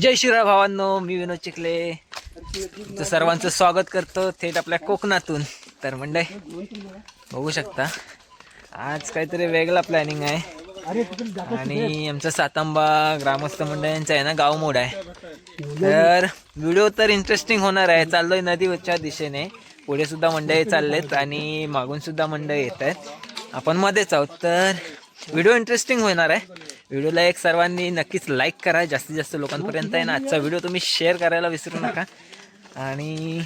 जय शिवराय भावांनो मी विनोद चिखले. तर सर्वांचं स्वागत करतो थेट आपल्या कोकणातून. तर मंडई बघू शकता. आज काहीतरी वेगळा प्लॅनिंग आहे. आणि आमचा सातांबा ग्रामस्थ मंडळांचा आहे ना गाव मोड आहे. तर व्हिडिओ तर इंटरेस्टिंग होणार आहे. चाललोय नदीवरच्या दिशेने. पुढे सुद्धा मंडळी चाललेत आणि मागून सुद्धा मंडळी येत आहेत आपण मध्येच आहोत. तर व्हिडिओ इंटरेस्टिंग होणार आहे. व्हिडिओला एक सर्वांनी नक्कीच लाईक करा जास्तीत जास्त लोकांपर्यंत आहे ना. आजचा व्हिडिओ तुम्ही शेअर करायला विसरू नका. आणि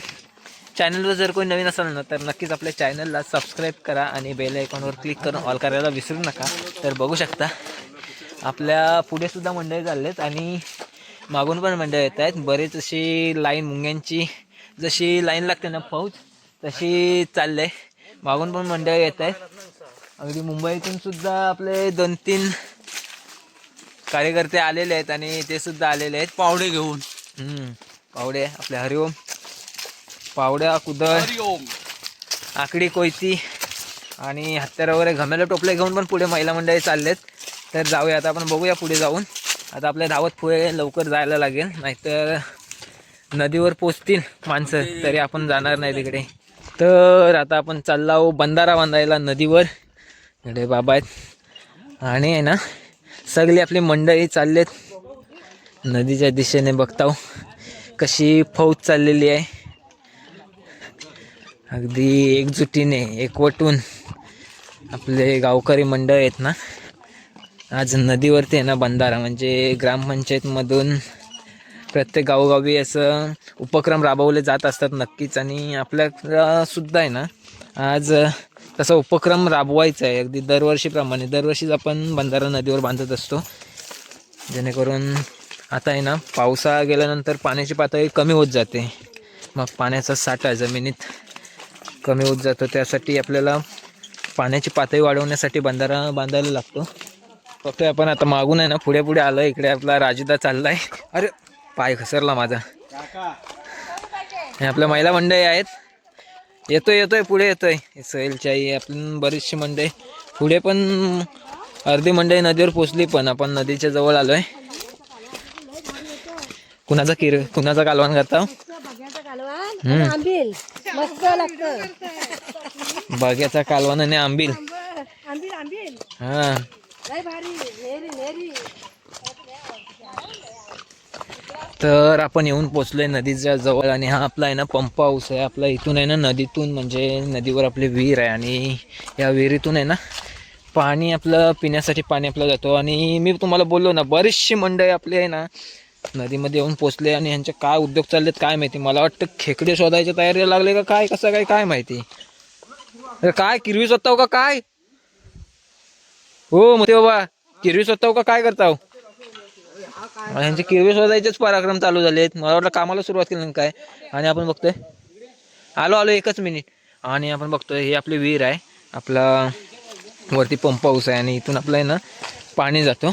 चॅनलवर जर कोणी नवीन असाल ना तर नक्कीच आपल्या चॅनलला सबस्क्राईब करा आणि बेल आयकॉनवर क्लिक करून ऑल करायला विसरू नका. तर बघू शकता आपल्या पुढेसुद्धा मंडळी मंडळी चाललेत आणि मागून पण मंडळी येत आहेत. बरेच अशी लाईन मुंग्यांची जशी लाईन लागते ना फौज तशी चालले. मागून पण मंडळी येत आहेत. अगदी मुंबईतून सुद्धा आपले दोन तीन कार्यकर्ते आलेले आहेत आणि ते सुद्धा आलेले आहेत. पावडे घेऊन. हम्म, पावडे आपले हरिओम. पावड्या कुदळ आकडी कोयती आणि हत्यारा वगैरे घमेलं टोपले घेऊन पण पुढे महिला मंडळी चाललेत. तर जाऊया आता आपण बघूया पुढे जाऊन. आता आपल्या धावत पुढे लवकर जायला लागेल. नाहीतर नदीवर पोचतील माणसं तरी आपण जाणार नाही तिकडे. तर आता आपण चाललो बंधारा बांधायला नदीवर. इकडे बाबा आहेत. आणि आहे ना सगळी आपली मंडळी चाललेत. नदीच्या दिशेने बघताव. कशी फौज चाललेली आहे. अगदी एकजुटीने एकवटून आपले गावकरी मंडळ आहेत ना. आज नदीवरती आहे ना बंधारा म्हणजे ग्रामपंचायतमधून प्रत्येक गावोगावी असं उपक्रम राबवले जात असतात नक्कीच. आणि आपल्याला सुद्धा आहे ना आज तसा उपक्रम राबवायचा आहे. अगदी दरवर्षीप्रमाणे दरवर्षीच आपण बंधारा नदीवर बांधत असतो. जेणेकरून आता आहे ना पावसाळा गेल्यानंतर पाण्याची पातळी कमी होत जाते. मग पाण्याचा साठा जमिनीत कमी होत जातो. त्यासाठी आपल्याला पाण्याची पातळी वाढवण्यासाठी बंधारा बांधायला लागतो. फक्त आपण आता मागून आहे ना पुढे पुढे आलो इकडे आपला राजेदा चालला आहे अरे पाय घसरला माझा. हे आपल्या महिला मंडळी आहेत. येतोय येतोय पुढे येतोय. हे सैलची आई आपली बरीचशी मंडळी पुढे पण अर्धी मंडळी नदीवर पोचली पण आपण नदीच्या जवळ आलोय. कुणाचा किर कुणाचा कालवान करता बघ्याचं लागतं. बाग्याचा कालवान आणि आंबील. हा लय भारी नेरी नेरी तर आपण येऊन पोचलो आहे नदीच्या जवळ आणि हा आपला आहे ना पंप हाऊस आहे. आपला इथून आहे ना नदीतून म्हणजे नदीवर आपली विहीर आहे आणि या विहिरीतून आहे ना पाणी आपलं पिण्यासाठी पाणी आपलं जातो. आणि मी तुम्हाला बोललो ना बरीचशी मंडळी आपली आहे ना नदीमध्ये येऊन पोचले आणि ह्यांचे काय उद्योग चाललेत काय माहिती? मला वाटतं खेकडे शोधायच्या तयारीला लागले का काय कसं काय काय माहिती? अरे काय किरवी स्वतः हो का काय? हो मग ते बाबा किरवी स्वतः हो का काय करताव हो? ह्यांचे किरवे शोधायचेच पराक्रम चालू झाले आहेत मला वाटलं कामाला सुरुवात केली नाही काय. आणि आपण बघतोय. आलो आलो एकच मिनिट आणि आपण बघतोय हे आपली विहीर आहे. आपला वरती पंप हाऊस आहे आणि इथून आपलं आहे ना पाणी जातो.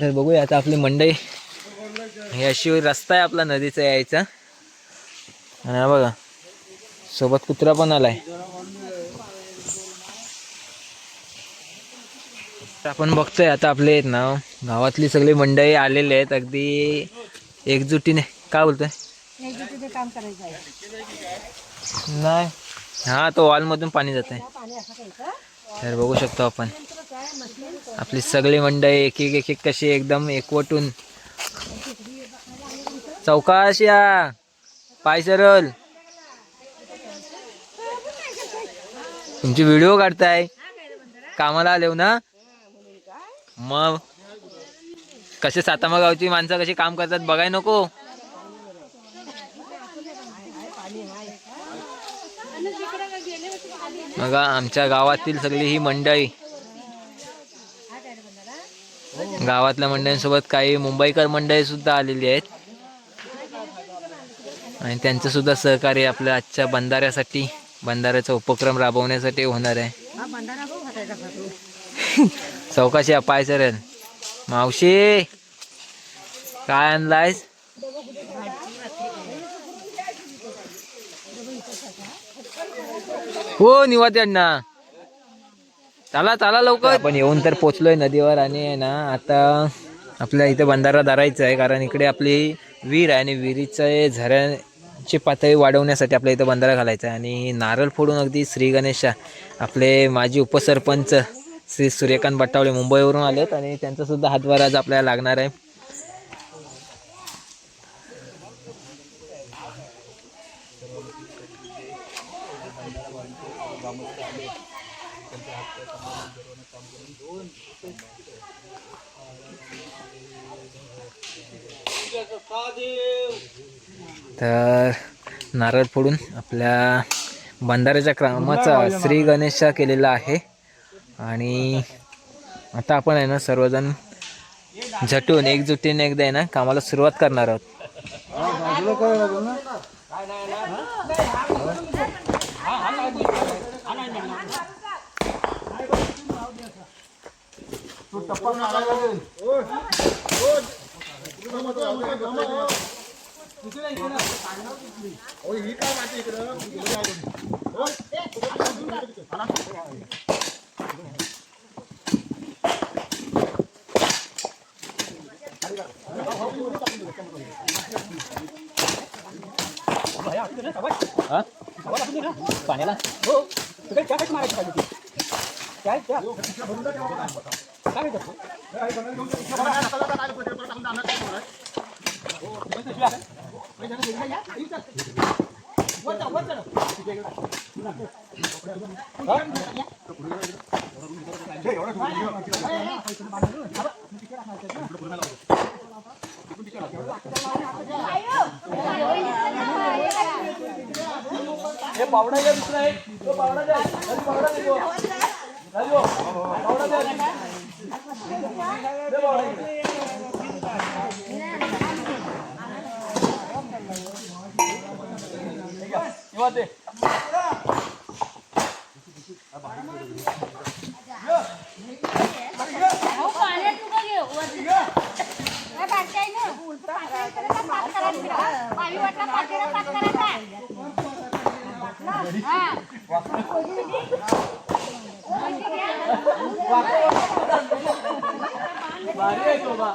तर बघूया आता आपली मंडई. हे अशी रस्ता आहे आपला नदीचा यायचा. आणि बघा सोबत कुत्रा पण आलाय. तर आपण बघतोय आता आपले आहेत ना गावातली सगळी मंडळी आलेले आहेत अगदी एकजुटीने. काय बोलतोय? तिथे काम करायचं आहे. नाही. हा तो वॉलमधून पाणी जात आहे तर बघू शकतो आपण. आपली सगळी मंडळी एक एक एक एक कशी एकदम एकवटून. चौकाश या. पाय सरल तुमची व्हिडिओ काढताय. कामाला आले हो ना? मग. कसे सातामा गावची माणसं कशी काम करतात बघाय नको. मग आमच्या गावातील सगळी ही मंडळी. गावातल्या मंडळींसोबत काही मुंबईकर मंडळी सुद्धा आलेली आहेत. आणि त्यांचं सुद्धा सहकार्य आपल्या आजच्या बंधाऱ्यासाठी बंधाऱ्याचा उपक्रम राबवण्यासाठी होणार आहे. बघ चौकाशी पाय सरेल. मावशी काय आणलायस? हो निवाद अण्णा. चला चला लवकर. आपण येऊन तर पोचलोय नदीवर आणि आहे ना आता आपल्या इथे बंधारा धरायचा आहे कारण इकडे आपली विहीर आहे आणि विहिरीचं झऱ्याची पातळी वाढवण्यासाठी आपल्या इथं बंधारा घालायचा आहे. आणि नारळ फोडून अगदी श्री गणेशा आपले माजी उपसरपंच श्री सूर्यकांत बट्टावळे मुंबईवरून आलेत आणि त्यांचा सुद्धा हातभार आज आपल्याला लागणार आहे. तर नारळ फोडून आपल्या बंधाऱ्याच्या क्रमाचा श्री गणेशा केलेला आहे. आणि आता आपण आहे ना सर्वजण झटून एकजुटीने एकदा आहे ना कामाला सुरुवात करणार आहोत. पाण्याला हे पावडा या दुसरा आहे तो पावडा द्या पावडा देतो राजू पावडा द्या पावडा You want this? Bari itu, Pak.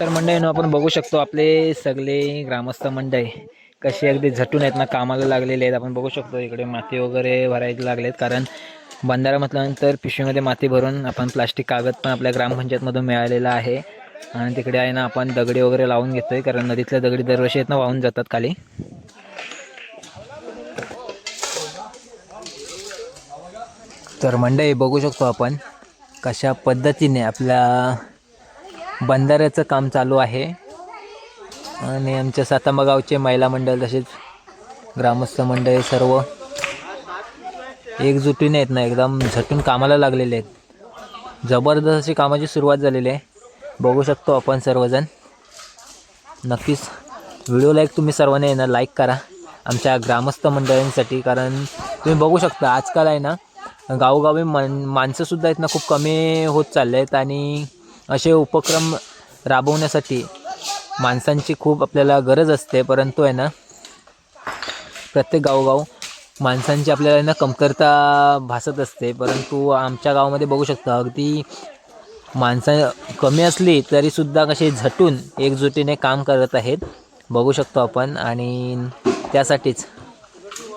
तर मंडळीनं आपण बघू शकतो आपले सगळे ग्रामस्थ मंडळी कशी अगदी झटून आहेत ना कामाला लागलेले आहेत. आपण बघू शकतो इकडे माती वगैरे भरायला लागलेत कारण बंधारा म्हटल्यानंतर पिशवीमध्ये माती भरून आपण प्लास्टिक कागद पण आपल्या ग्रामपंचायतमधून मिळालेला आहे. आणि तिकडे आहे ना आपण दगडी वगैरे लावून घेतोय कारण नदीतल्या दगडी दरवर्षी आहेत ना वाहून जातात खाली. तर मंडळी बघू शकतो आपण कशा पद्धतीने आपल्या बंधाऱ्याचं काम चालू आहे. आणि आमच्या सातांबा गावचे महिला मंडळ तसेच ग्रामस्थ मंडळी सर्व एकजुटीने आहेत ना एकदम झटून कामाला लागलेले आहेत. जबरदस्त अशी कामाची सुरुवात झालेली आहे. बघू शकतो आपण सर्वजण. नक्कीच व्हिडिओला एक तुम्ही सर्वांनी आहे ना लाईक करा आमच्या ग्रामस्थ मंडळींसाठी कारण तुम्ही बघू शकता आजकाल आहे ना गावोगावी मन माणसंसुद्धा आहेत ना खूप कमी होत चालले आहेत आणि असे उपक्रम राबवण्यासाठी माणसांची खूप आपल्याला गरज असते. परंतु आहे ना प्रत्येक गावोगाव माणसांची आपल्याला ना कमतरता भासत असते. परंतु आमच्या गावामध्ये बघू शकता अगदी माणसं कमी असली तरीसुद्धा कसे झटून एकजुटीने काम करत आहेत बघू शकतो आपण. आणि त्यासाठीच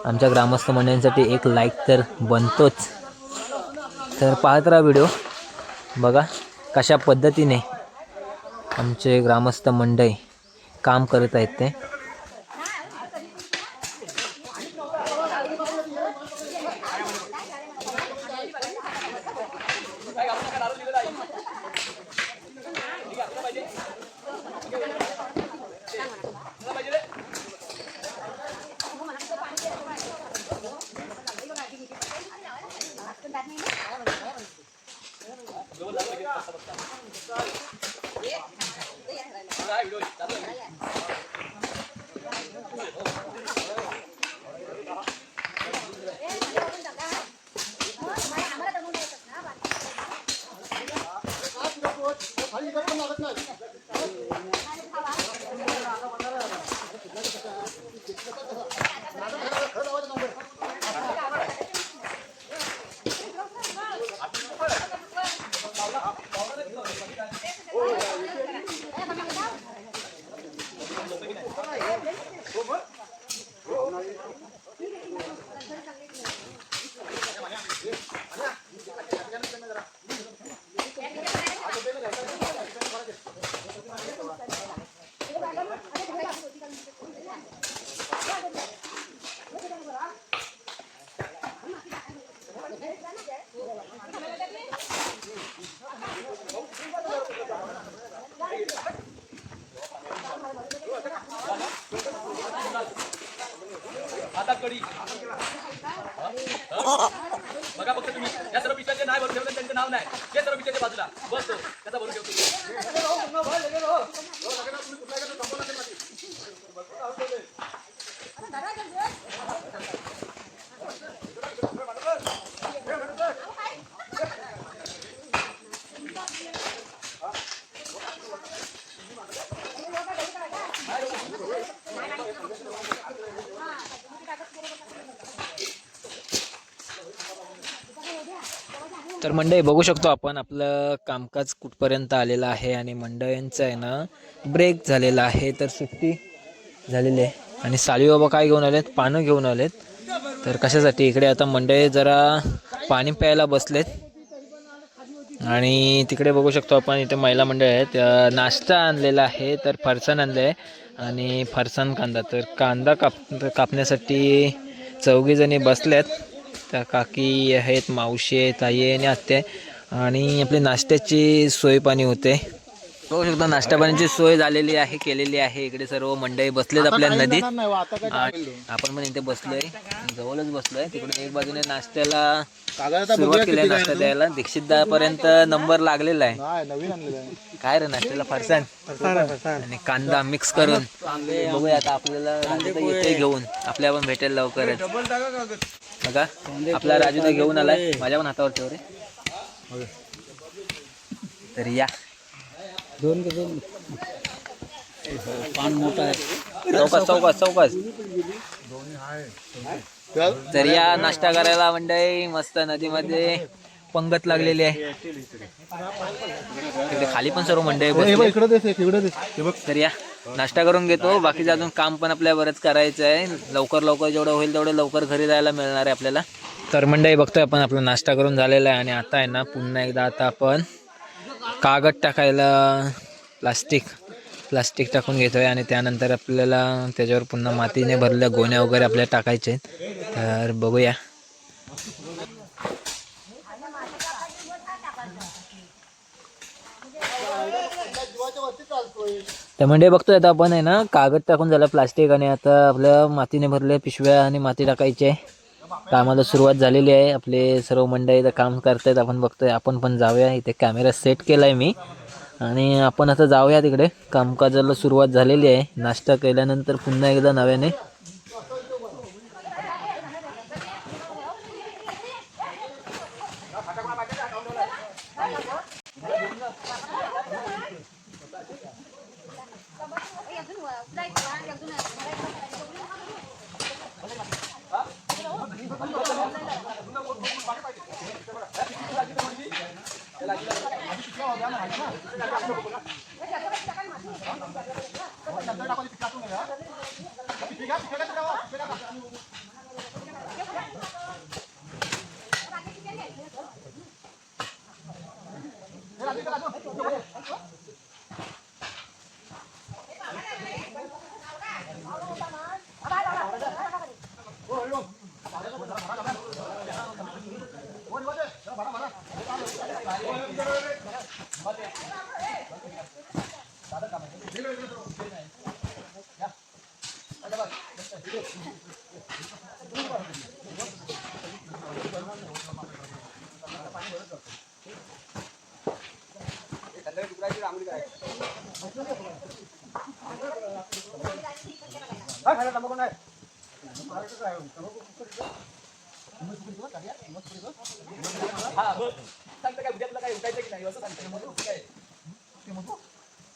आमच्या ग्रामस्थ मंडळींसाठी एक लाईक तर बनतोच. तर पाहत राहा व्हिडिओ बघा कशा पद्धतीने आमचे ग्रामस्थ मंडळी काम करत आहेत ते. बघा फक्त तुम्ही. या सर्व पिक्चरचे नाही भरून ठेवलं त्यांचं नाव नाही. ते सर्व पिक्चरच्या बाजूला. बस त्याचा भरून ठेवतो. मंडई बघू शकतो आपण आपलं कामकाज कुठपर्यंत आलेलं आहे आणि मंडळींचं आहे ना ब्रेक झालेला आहे तर सुट्टी झालेली आहे. आणि साली बाबा काय घेऊन आलेत? पानं घेऊन आलेत. तर कशासाठी? इकडे आता मंडळी जरा पाणी प्यायला बसलेत. आणि तिकडे बघू शकतो आपण इथे महिला मंडळ आहेत. नाश्ता आणलेला आहे तर फरसाण आणलं आहे आणि फरसाण कांदा तर कांदा काप कापण्यासाठी चौघीजणी बसल्यात त्या काकी आहेत मावशी आहे ताई आहे आणि आत्या आहे. आणि आपली नाश्त्याची सोय पाणी होते. बघू शकतो नाश्ता पाण्याची सोय झालेली आहे केलेली आहे. इकडे सर्व मंडळी बसलेत आपल्या नदीत. आपण पण इथे बसलोय. जवळच बसलोय. तिकडे एक बाजूने नाश्त्याला सुरुवात केली नाश्ता द्यायला. दीक्षितदा पर्यंत नंबर लागलेला आहे. काय रे नाश्त्याला फरसाण आणि कांदा मिक्स करून. बघूया आता आपल्याला राजूदा येते घेऊन. आपल्या पण भेटेल लवकरच. बघा आपला राजूदा घेऊन आलाय. माझ्या पण हातावर ठेव रे. तर या. दोन दोन पान मोठा आहे चौकास चौकास चौकास. तर या नाश्ता करायला मंडई मस्त नदीमध्ये. पंगत लागलेली आहे. तिकडे खाली पण सर्व मंडळी बसली. इकडे देस इकडे देस. हे बघ. तर या नाश्ता करून घेतो. बाकीचं अजून काम पण आपल्या बरंच करायचं आहे. लवकर लवकर जेवढं होईल तेवढं लवकर घरी जायला मिळणार आहे आपल्याला. तर मंडळी बघतोय आपण आपला नाश्ता करून झालेला आहे आणि आता आहे ना पुन्हा एकदा आता आपण कागद टाकायला प्लास्टिक प्लास्टिक टाकून घेतोय आणि त्यानंतर आपल्याला त्याच्यावर पुन्हा मातीने भरलेल्या गोण्या वगैरे आपल्याला टाकायचे आहेत. तर बघूया. तर म्हणजे बघतोय आता आपण आहे ना कागद टाकून झालं प्लास्टिक आणि आता आपल्या मातीने भरले पिशव्या आणि माती टाकायची आहे. कामाला सुरुवात झालेली आहे. आपले सर्व मंडळी इथं काम करतायत. आपण बघतोय आपण पण जाऊया. इथे कॅमेरा सेट केलाय मी. आणि आपण आता जाऊया तिकडे. कामकाजाला सुरुवात झालेली आहे. नाश्ता केल्यानंतर पुन्हा एकदा नव्याने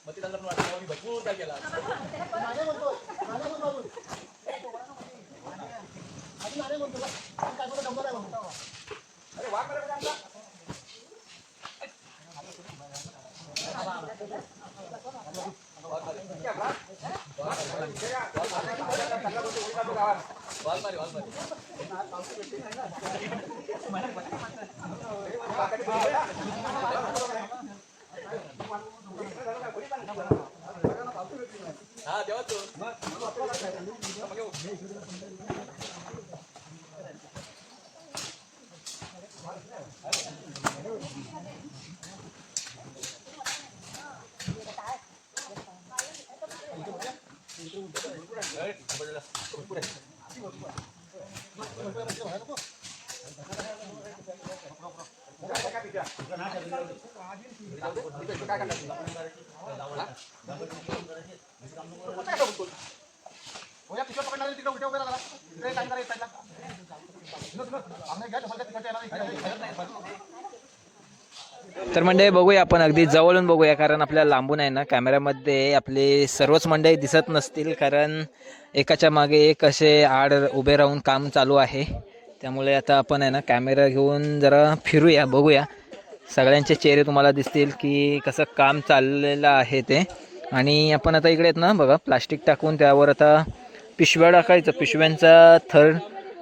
मग ते नंतर वाटलं मी भरपूर काय केला. हा तेव्हा तो तर मंडळी बघूया आपण अगदी जवळून बघूया कारण आपल्या लांबून आहे ना कॅमेऱ्यामध्ये आपले सर्वच मंडळी दिसत नसतील कारण एकाच्या मागे एक असे आड उभे राहून काम चालू आहे. त्यामुळे आता आपण आहे ना कॅमेरा घेऊन जरा फिरूया बघूया. सगळ्यांचे चेहरे तुम्हाला दिसतील की कसं काम चाललेलं आहे ते. आणि आपण आता इकडे आहेत ना बघा प्लास्टिक टाकून त्यावर आता पिशव्या टाकायचं. पिशव्यांचा थर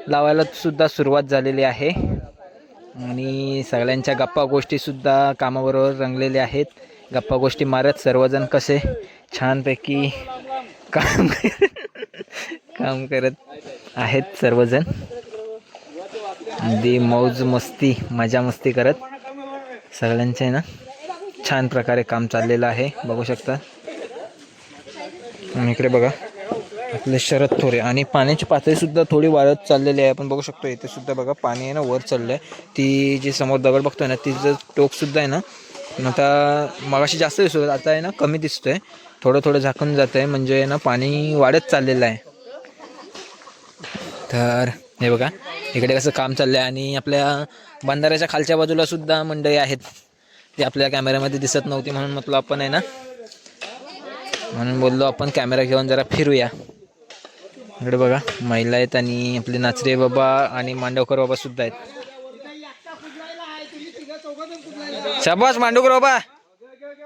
लावायला सुद्धा सुरुवात झालेली आहे. आणि सगळ्यांच्या गप्पा गोष्टीसुद्धा कामाबरोबर रंगलेल्या आहेत. गप्पा गोष्टी मारत सर्वजण कसे छानपैकी काम काम करत आहेत सर्वजण. अगदी मौज मस्ती मजा मस्ती करत. सगळ्यांचे ना छान प्रकारे काम चाललेलं आहे. बघू शकता. आणि इकडे बघा. आपले शरद थोरे आणि पाण्याची पातळीसुद्धा थोडी वाढत चाललेली आहे. आपण बघू शकतो इथे सुद्धा बघा पाणी आहे ना वर चाललं आहे ती जी समोर दगड बघतोय ना तिचं टोकसुद्धा आहे ना आता मगाशी जास्त दिसतो आता आहे ना कमी दिसतोय. थोडं थोडं झाकून जात आहे म्हणजे ना पाणी वाढत चाललेलं आहे. तर हे बघा इकडे कसं काम चाललं आहे आणि आपल्या बंधाऱ्याच्या खालच्या बाजूला सुद्धा मंडळी आहेत. ती आपल्या कॅमेऱ्यामध्ये दिसत नव्हती म्हणून म्हटलं आपण आहे ना म्हणून बोललो आपण कॅमेरा घेऊन जरा फिरूया. इकडे बघा महिला आहेत आणि आपले नाचरे बाबा आणि मांडवकर बाबा सुद्धा आहेत. शाबास मांडवकर बाबा.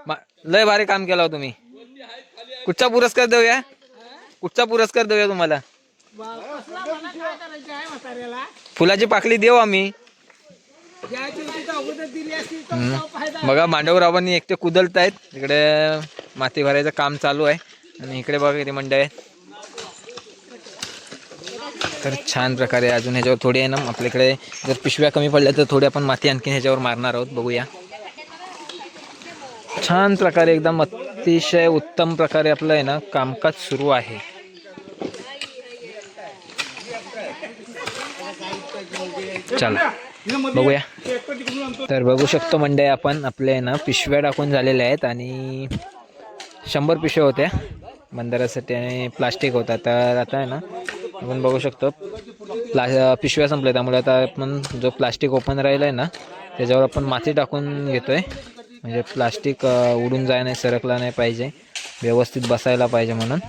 मा- लय भारी काम केलं हो तुम्ही. कुठचा पुरस्कार देऊया? कुठचा पुरस्कार देऊया तुम्हाला? फुलाची पाकळी देऊ आम्ही. बघा मांडवरावांनी एकटे कुदलत आहेत. इकडे माती भरायचं काम चालू आहे. आणि इकडे बघा किती मंडळ आहे तर छान प्रकारे अजून ह्याच्यावर थोडी आहे ना आपल्याकडे जर पिशव्या कमी पडल्या तर थोडी आपण माती आणखी ह्याच्यावर मारणार आहोत. बघूया. छान प्रकारे एकदम अतिशय उत्तम प्रकारे आपलं आहे ना कामकाज सुरू आहे. चला. बघूया. तर बघू शकतो मंडळी आपण आपले ना पिशव्या टाकून झालेल्या आहेत आणि शंभर पिशव्या होत्या. मंदिरासाठी आणि प्लास्टिक होता. तर आता आहे ना आपण बघू शकतो प्ला पिशव्या संपल्या. त्यामुळे आता आपण जो प्लास्टिक ओपन राहिला आहे ना त्याच्यावर आपण माती टाकून घेतोय. म्हणजे प्लास्टिक उडून जाय नाही सरकला नाही पाहिजे. व्यवस्थित बसायला पाहिजे म्हणून.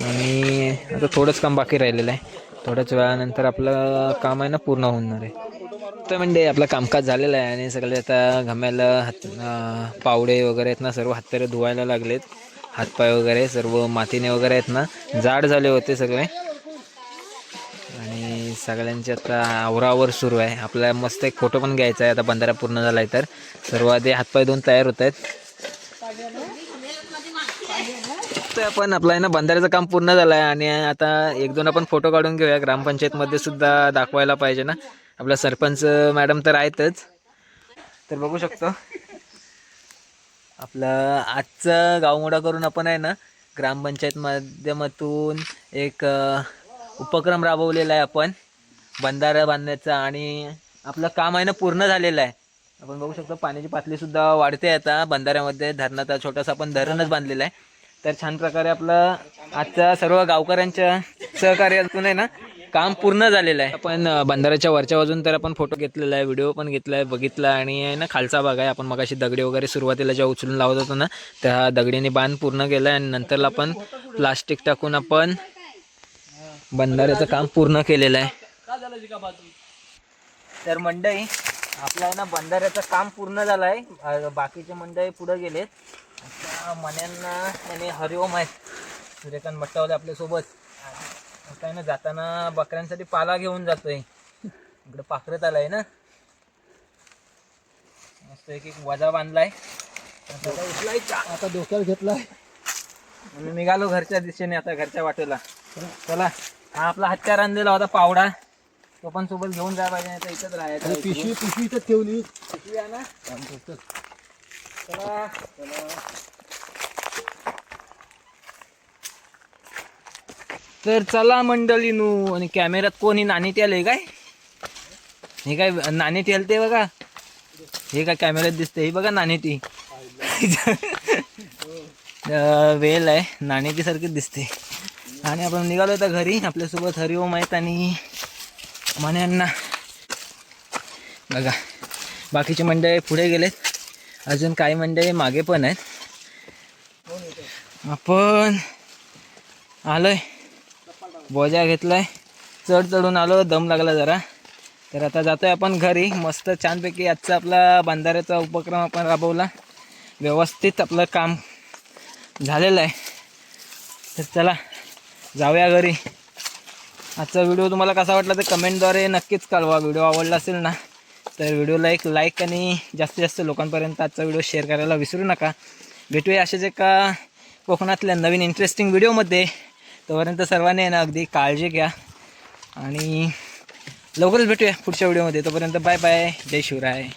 आणि आता थोडंच काम बाकी राहिलेलं आहे. थोड्याच वेळानंतर आपलं काम आहे ना पूर्ण होणार आहे. तर म्हणजे आपलं कामकाज झालेलं आहे आणि सगळे आता घम्याला हात पावडे वगैरे आहेत ना सर्व हातपाय धुवायला लागलेत. हातपाय वगैरे सर्व मातीने वगैरे आहेत ना जाड झाले होते सगळे. आणि सगळ्यांचे आता आवरावर सुरू आहे. आपल्याला मस्त एक फोटो पण घ्यायचा आहे. आता बंधारा पूर्ण झाला आहे तर. सर्व आधी हातपाय धुवून तयार होत आहेत. बघतोय आपण. आपला आहे ना बंधाऱ्याचं काम पूर्ण झालं आहे आणि आता एक दोन आपण फोटो काढून घेऊया. ग्रामपंचायतमध्ये सुद्धा दाखवायला पाहिजे ना. आपला सरपंच मॅडम तर आहेतच. तर बघू शकतो. आपलं आजचं गावमोडा करून आपण आहे ना ग्रामपंचायत माध्यमातून एक उपक्रम राबवलेला आहे आपण. बंधारा बांधण्याचा आणि आपलं काम आहे ना पूर्ण झालेलं आहे. आपण बघू शकतो पाण्याची पातळीसुद्धा वाढते आता. बंधाऱ्यामध्ये धरणाचा छोटासा आपण धरणच बांधलेला आहे. तर छान प्रकारे आपलं आजच्या सर्व गावकऱ्यांच्या सहकार्यातून आहे ना काम पूर्ण झालेलं आहे. आपण अ, बंधाऱ्याच्या वरच्या बाजून तर आपण फोटो घेतलेला आहे व्हिडिओ पण घेतला आहे बघितला आणि आहे ना खालचा भाग आहे. आपण मगाशी दगडी वगैरे सुरुवातीला जेव्हा उचलून लावत होतो ना त्या दगडीने बांध पूर्ण केला आहे आणि नंतरला आपण प्लास्टिक टाकून आपण बंधाऱ्याचं काम पूर्ण केलेलं आहे. तर मंडई आपलं आहे ना बंधाऱ्याचं काम पूर्ण झालं आहे. बाकीचे मंडई पुढे गेलेत. आता मन्यांना आणि हरिओम आहेत. सूर्यकांत मट्टावले आपल्यासोबत. काय ना जाताना बकऱ्यांसाठी पाला घेऊन जातोय. इकडे पाखरत आलाय ना. मस्त एक एक वजा बांधलाय. आता त्याला उचलायचा आता डोक्यावर घेतलाय. मी निघालो घरच्या दिशेने आता घरच्या वाटेला. चला हा आपला हत्यार आणलेला होता पावडा. तो पण सोबत घेऊन जायला पाहिजे तर इथंच राहायचं. आणि पिशवी पिशवी इथं ठेवली. पिशवी ना चला तर चला मंडळी नू आणि कॅमेऱ्यात कोणी नाणी आले काय? हे काय नाणी ते बघा. हे काय कॅमेऱ्यात दिसते हे बघा नाणी ती. वेल आहे नाणेटी सारखीच दिसते. आणि आपण निघालो आता घरी आपल्यासोबत हरिओम आहेत आणि मान्यांना. बघा बाकीचे मंडळी पुढे गेलेत. अजून काही मंडळी मागे पण आहेत. आपण आलोय. बोजा घेतलाय. चढ चढून आलो. दम लागला जरा. तर आता जातोय आपण घरी. मस्त छानपैकी आजचा आपला बांधाऱ्याचा उपक्रम आपण राबवला. व्यवस्थित आपलं काम झालेलं आहे. तर चला जाऊया घरी. आजचा व्हिडिओ तुम्हाला कसा वाटला तर कमेंटद्वारे नक्कीच कळवा. व्हिडिओ आवडला असेल ना तर व्हिडिओला एक लाईक आणि जास्तीत जास्त लोकांपर्यंत आजचा व्हिडिओ शेअर करायला विसरू नका. भेटूया असेच एका कोकणातल्या नवीन इंटरेस्टिंग व्हिडिओमध्ये तोपर्यंत सर्वांनी आहे ना अगदी काळजी घ्या. आणि लवकरच भेटूया पुढच्या व्हिडिओमध्ये तोपर्यंत बाय बाय जय शिवराय.